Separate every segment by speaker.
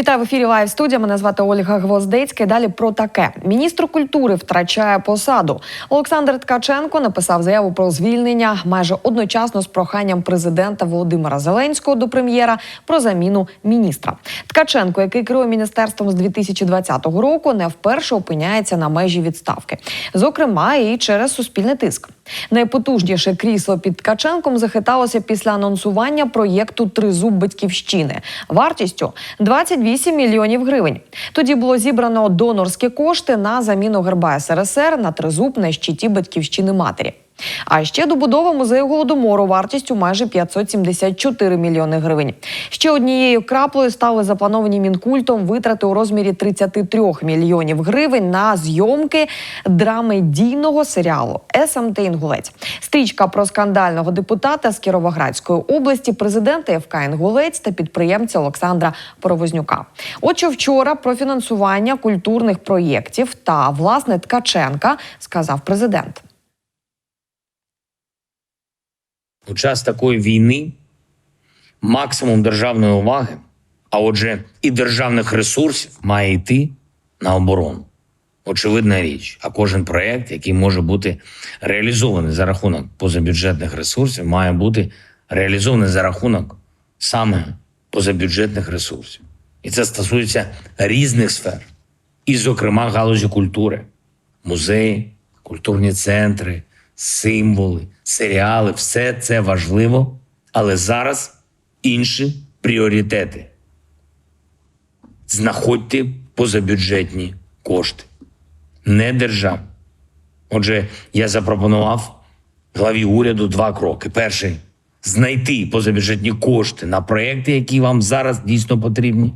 Speaker 1: Вітаю в ефірі Лайв студія. Мене звати Ольга Гвоздецька. Далі про таке: міністр культури втрачає посаду. Олександр Ткаченко написав заяву про звільнення майже одночасно з проханням президента Володимира Зеленського до прем'єра про заміну міністра. Ткаченко, який керує міністерством з 2020 року, не вперше опиняється на межі відставки, зокрема і через суспільний тиск. Найпотужніше крісло під Ткаченком захиталося після анонсування проєкту Тризуб батьківщини вартістю 28 мільйонів гривень. Тоді було зібрано донорські кошти на заміну герба СРСР на тризуб на щиті батьківщини матері. А ще добудова музею голодомору вартістю майже 574 мільйони гривень. Ще однією краплею стали заплановані мінкультом витрати у розмірі 33 мільйонів гривень на зйомки драмедійного серіалу СМТ Інгулець. Стрічка про скандального депутата з Кіровоградської області, президента ФК Інгулець та підприємця Олександра Провознюка. Отже, вчора про фінансування культурних проєктів та власне Ткаченка сказав президент.
Speaker 2: У час такої війни максимум державної уваги, а отже, і державних ресурсів має йти на оборону. Очевидна річ, а кожен проєкт, який може бути реалізований за рахунок позабюджетних ресурсів, має бути реалізований за рахунок саме позабюджетних ресурсів. І це стосується різних сфер, і, зокрема, галузі культури, музеї, культурні центри, символи, серіали все це важливо, але зараз інші пріоритети. Знаходьте позабюджетні кошти, не державні. Отже, я запропонував главі уряду два кроки. Перший знайти позабюджетні кошти на проекти, які вам зараз дійсно потрібні.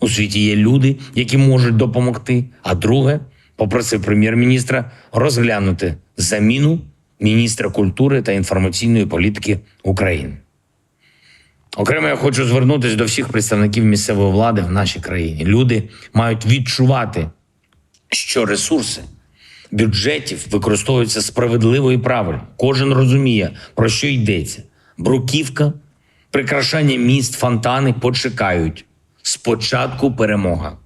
Speaker 2: У світі є люди, які можуть допомогти. А друге, попросив прем'єр-міністра розглянути заміну міністра культури та інформаційної політики України. Окремо я хочу звернутися до всіх представників місцевої влади в нашій країні. Люди мають відчувати, що ресурси бюджетів використовуються справедливо і правильно. Кожен розуміє, про що йдеться. Бруківка, прикрашання міст, фонтани почекають. Спочатку перемога.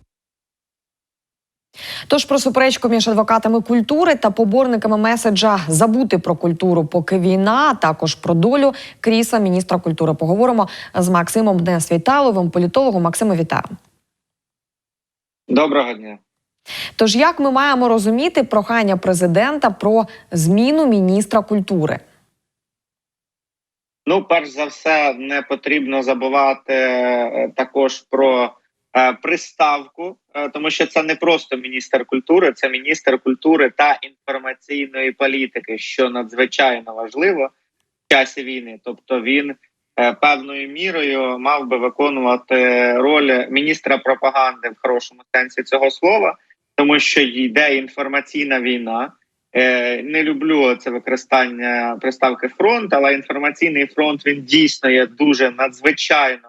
Speaker 1: Тож про суперечку між адвокатами культури та поборниками меседжа забути про культуру, поки війна, а також про долю крісла міністра культури. Поговоримо з Максимом Днесвіталовим, політологом. Максиме, вітаю.
Speaker 3: Доброго дня.
Speaker 1: Тож як ми маємо розуміти прохання президента про зміну міністра культури?
Speaker 3: Ну, перш за все, не потрібно забувати е, також про приставку, е, тому що це не просто міністр культури, це міністр культури та інформаційної політики, що надзвичайно важливо в часі війни. Тобто він е, певною мірою мав би виконувати роль міністра пропаганди в хорошому сенсі цього слова, тому що йде інформаційна війна. Е, Не люблю це використання приставки фронт, але інформаційний фронт він дійсно є дуже надзвичайно.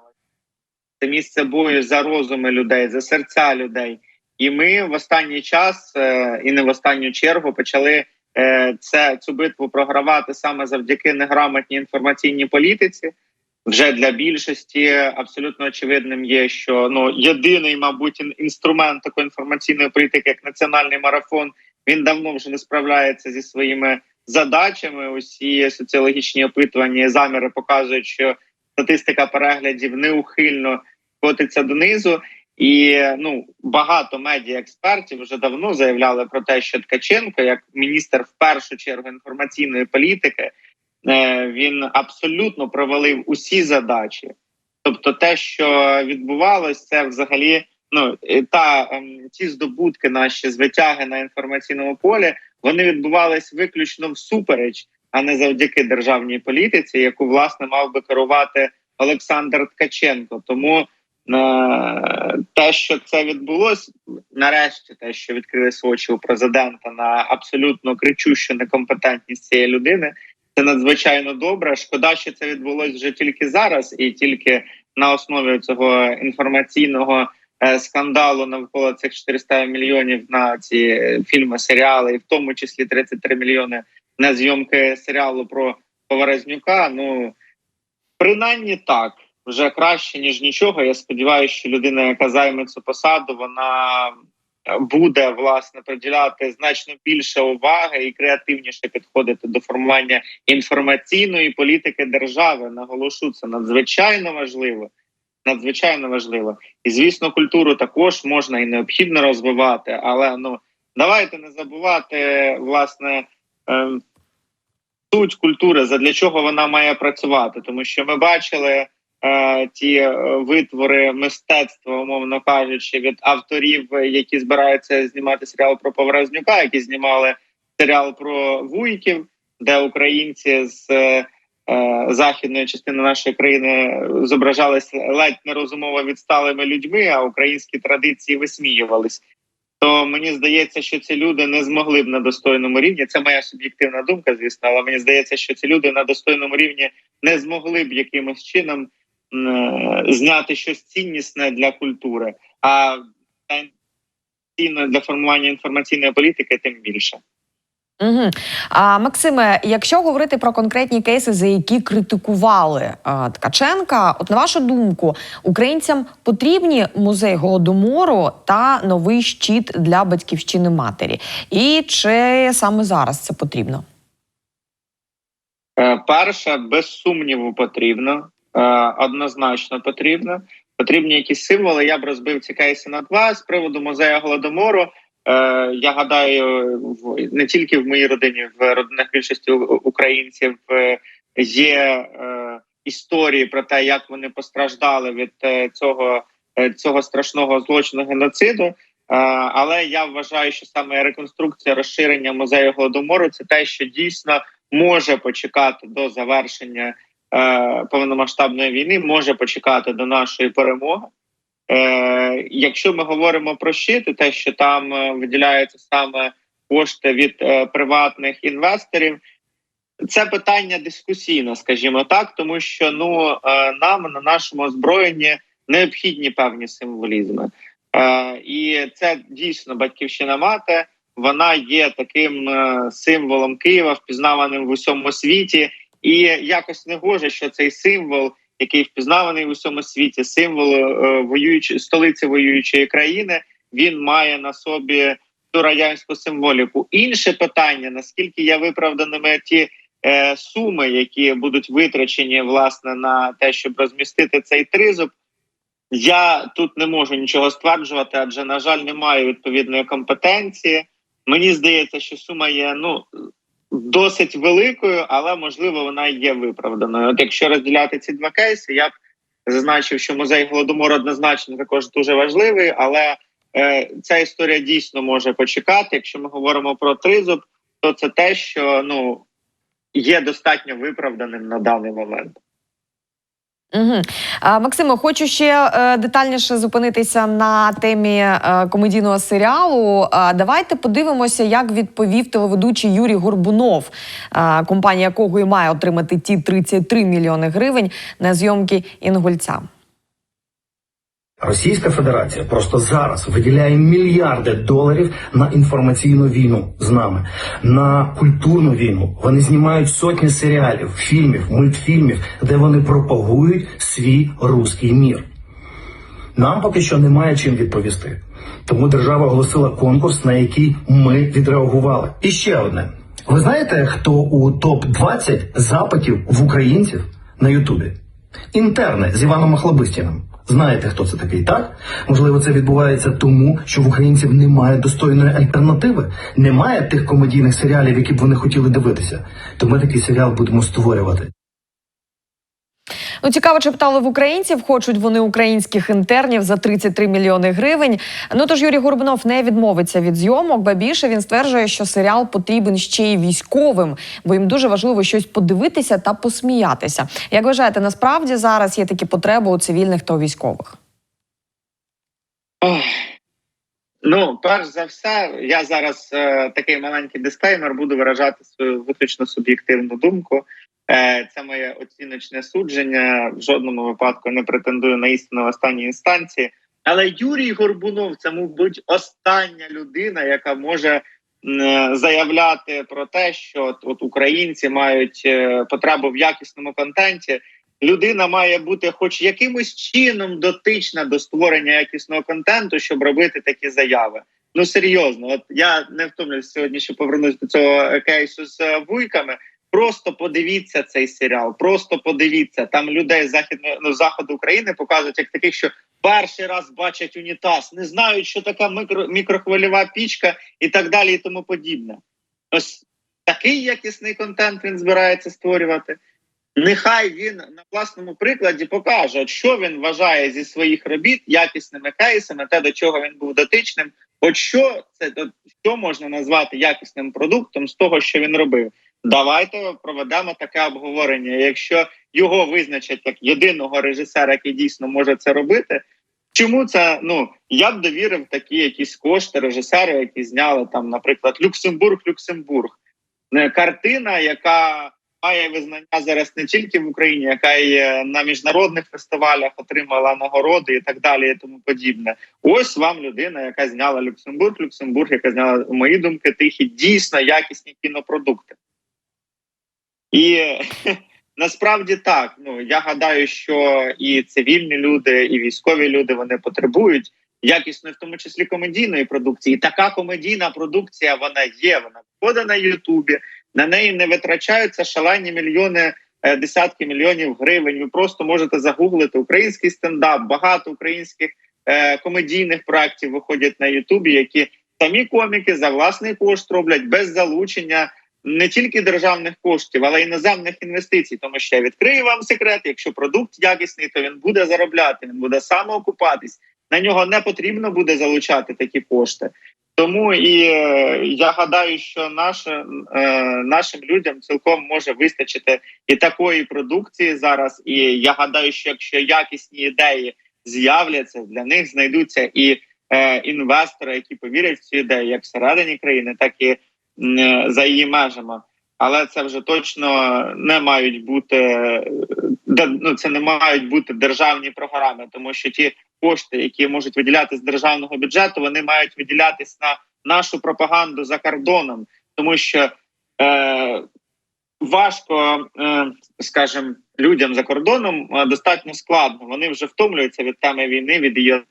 Speaker 3: Це місце бою за розуми людей, за серця людей. І ми в останній час е, і не в останню чергу почали е, це цю битву програвати саме завдяки неграмотній інформаційній політиці. Вже для більшості абсолютно очевидним є, що ну єдиний, мабуть, інструмент такої інформаційної політики, як національний марафон, він давно вже не справляється зі своїми задачами. Усі соціологічні опитування, і заміри показують, що статистика переглядів неухильно котиться донизу. І ну багато медіа експертів вже давно заявляли про те, що Ткаченко, як міністр в першу чергу інформаційної політики, е, він абсолютно провалив усі задачі. Тобто, те, що відбувалось, це взагалі ну та ем, ті здобутки, наші звитяги на інформаційному полі, вони відбувались виключно всупереч, а не завдяки державній політиці, яку власне мав би керувати Олександр Ткаченко. Тому е, те, що це відбулось, нарешті, те, що відкрились очі у президента на абсолютно кричущу некомпетентність цієї людини, це надзвичайно добре. Шкода, що це відбулось вже тільки зараз, і тільки на основі цього інформаційного е, скандалу навколо цих 400 мільйонів на ці фільми, серіали, і в тому числі 33 мільйони на зйомки серіалу про Поварезнюка. Ну принаймні так. вже краще ніж нічого. Я сподіваюся, що людина, яка займе цю посаду, вона буде власне приділяти значно більше уваги і креативніше підходити до формування інформаційної політики держави. Наголошу це надзвичайно важливо. Надзвичайно важливо, і звісно, культуру також можна і необхідно розвивати, але ну давайте не забувати власне ем, суть культури, задля чого вона має працювати, тому що ми бачили е, ті е, витвори мистецтва, умовно кажучи, від авторів, які збираються знімати серіал про Поворознюка, які знімали серіал про вуйків, де українці з е, е, західної частини нашої країни зображалися ледь нерозумово відсталими людьми, а українські традиції висміювались. То мені здається, що ці люди не змогли б на достойному рівні. Це моя суб'єктивна думка, звісно, але мені здається, що ці люди на достойному рівні не змогли б якимось чином е, зняти щось ціннісне для культури, а для формування інформаційної політики, тим більше.
Speaker 1: Угу. А Максиме, якщо говорити про конкретні кейси, за які критикували а, Ткаченка, от на вашу думку, українцям потрібні музей голодомору та новий щит для батьківщини матері, і чи саме зараз це потрібно?
Speaker 3: Е, Перше, без сумніву, потрібно Е, однозначно потрібно. Потрібні якісь символи. Я б розбив ці кейси на два з приводу музею голодомору. Е, я гадаю, не тільки в моїй родині, в родинах більшості українців е, є е, історії про те, як вони постраждали від цього, цього страшного злочину геноциду. Але я вважаю, що саме реконструкція розширення музею голодомору це те, що дійсно може почекати до завершення повномасштабної війни, може почекати до нашої перемоги. Е, якщо ми говоримо про щити, те, що там е, виділяються саме кошти від е, приватних інвесторів, це питання дискусійне, скажімо так, тому що ну нам на нашому озброєнні необхідні певні символізми, і це дійсно батьківщина мати. Вона є таким символом Києва, впізнаваним в усьому світі, і якось не гоже, що цей символ який впізнаваний в усьому світі, символ е, воюючи столиці воюючої країни. Він має на собі цю радянську символіку. Інше питання: наскільки є виправданими ті е, суми, які будуть витрачені власне на те, щоб розмістити цей тризуб. Я тут не можу нічого стверджувати, адже на жаль, немає відповідної компетенції. Мені здається, що сума є ну досить великою, але можливо вона є виправданою. От якщо розділяти ці два кейси, я б зазначив, що музей голодомору однозначно також дуже важливий, але е, ця історія дійсно може почекати. Якщо ми говоримо про тризуб, то це те, що ну є достатньо виправданим на даний момент.
Speaker 1: Угу. А, Максиме, хочу ще е, детальніше зупинитися на темі е, комедійного серіалу. Давайте подивимося, як відповів телеведучий Юрій Горбунов, е, компанія якого і має отримати ті 33 мільйони гривень на зйомки Інгульця.
Speaker 4: Російська Федерація просто зараз виділяє мільярди доларів на інформаційну війну з нами, на культурну війну. Вони знімають сотні серіалів, фільмів, мультфільмів, де вони пропагують свій руський мір. Нам поки що немає чим відповісти. Тому держава оголосила конкурс, на який ми відреагували. І ще одне: ви знаєте, хто у топ 20 запитів в українців на Ютубі? Інтерни з Іваном Охлобистіним. Знаєте, хто це такий, так? Можливо, це відбувається тому, що в українців немає достойної альтернативи, немає тих комедійних серіалів, які б вони хотіли дивитися. То ми такий серіал будемо створювати.
Speaker 1: Ну, цікаво, чи питали в українців, хочуть вони українських інтернів за 33 мільйони гривень. Ну тож Юрій Горбунов не відмовиться від зйомок, ба більше він стверджує, що серіал потрібен ще й військовим, бо їм дуже важливо щось подивитися та посміятися. Як вважаєте, насправді зараз є такі потреби у цивільних та у військових?
Speaker 3: Ох. Ну, перш за все, я зараз е, такий маленький дисклеймер буду виражати свою виключно суб'єктивну думку. Е, це моє оціночне судження. В жодному випадку не претендую на істину в останній інстанції. Але Юрій Горбунов це, мабуть, остання людина, яка може е, заявляти про те, що от, от українці мають е, потребу в якісному контенті. людина має бути, хоч якимось чином дотична до створення якісного контенту, щоб робити такі заяви. Ну серйозно, от я не втомлююсь сьогодні, що повернусь до цього кейсу з вуйками. Просто подивіться цей серіал. Просто подивіться там людей з західної ну, заходу України показують як таких, що перший раз бачать унітаз, не знають, що така мікро, мікрохвильова пічка і так далі, і тому подібне. Ось такий якісний контент він збирається створювати. Нехай він на власному прикладі покаже, що він вважає зі своїх робіт якісними кейсами, те до чого він був дотичним. От що це що можна назвати якісним продуктом з того, що він робив. Давайте проведемо таке обговорення. Якщо його визначать як єдиного режисера, який дійсно може це робити. Чому це? Ну я б довірив такі якісь кошти режисеру, які зняли там, наприклад, Люксембург, Люксембург. Картина, яка має визнання зараз не тільки в Україні, яка є на міжнародних фестивалях, отримала нагороди і так далі, і тому подібне. Ось вам людина, яка зняла Люксембург, Люксембург, яка зняла мої думки тихі, дійсно якісні кінопродукти. І насправді так. Ну я гадаю, що і цивільні люди, і військові люди вони потребують якісної, в тому числі комедійної продукції. І така комедійна продукція вона є. Вона входить на Ютубі. На неї не витрачаються шалені мільйони, е, десятки мільйонів гривень. Ви просто можете загуглити український стендап, багато українських е, комедійних проєктів виходять на Ютубі, які самі коміки за власний кошт роблять без залучення не тільки державних коштів, але й іноземних інвестицій. Тому що я відкрию вам секрет: якщо продукт якісний, то він буде заробляти, він буде самоокупатись. На нього не потрібно буде залучати такі кошти. Тому і е, я гадаю, що наше, е, нашим людям цілком може вистачити і такої продукції зараз. І я гадаю, що якщо якісні ідеї з'являться, для них знайдуться і е, інвестори, які повірять в ці ідеї, як всередині країни, так і за її межами. Але це вже точно не мають бути е, ну, це не мають бути державні програми, тому що ті кошти, які можуть виділяти з державного бюджету, вони мають виділятись на нашу пропаганду за кордоном, тому що е, важко, е, скажімо, людям за кордоном е, достатньо складно. Вони вже втомлюються від теми війни, від її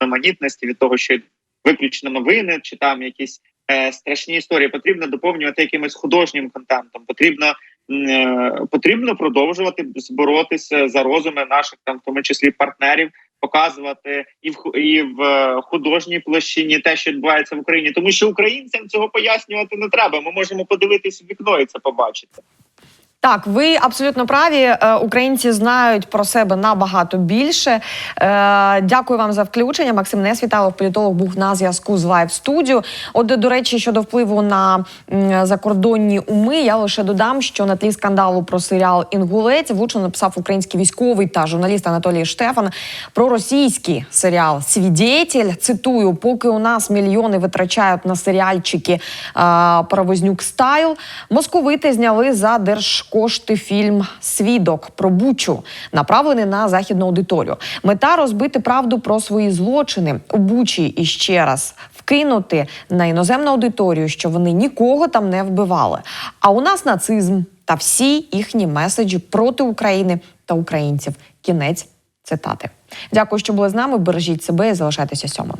Speaker 3: одноманітності, від того, що виключно новини чи там якісь е, страшні історії. Потрібно доповнювати якимось художнім контентом. Потрібно е, потрібно продовжувати боротися за розуми наших там, в тому числі партнерів, показувати і в і в е, художній площині те, що відбувається в Україні, тому що українцям цього пояснювати не треба. Ми можемо подивитись в вікно і це побачити.
Speaker 1: Так, ви абсолютно праві. Е, Українці знають про себе набагато більше. Е, Дякую вам за включення. Максим Несвіталов, політолог, був на зв'язку з Live Studio. От до речі, щодо впливу на закордонні уми, я лише додам, що на тлі скандалу про серіал Інгулець влучно написав український військовий та журналіст Анатолій Штефан про російський серіал Свідетель. Цитую, поки у нас мільйони витрачають на серіальчики Паровознюк Стайл. Московити зняли за держкошти фільм Свідок про Бучу, направлений на західну аудиторію. Мета розбити правду про свої злочини у Бучі і ще раз вкинути на іноземну аудиторію, що вони нікого там не вбивали. А у нас нацизм та всі їхні меседжі проти України та українців. Кінець цитати. Дякую, що були з нами. Бережіть себе і залишайтеся сьомим.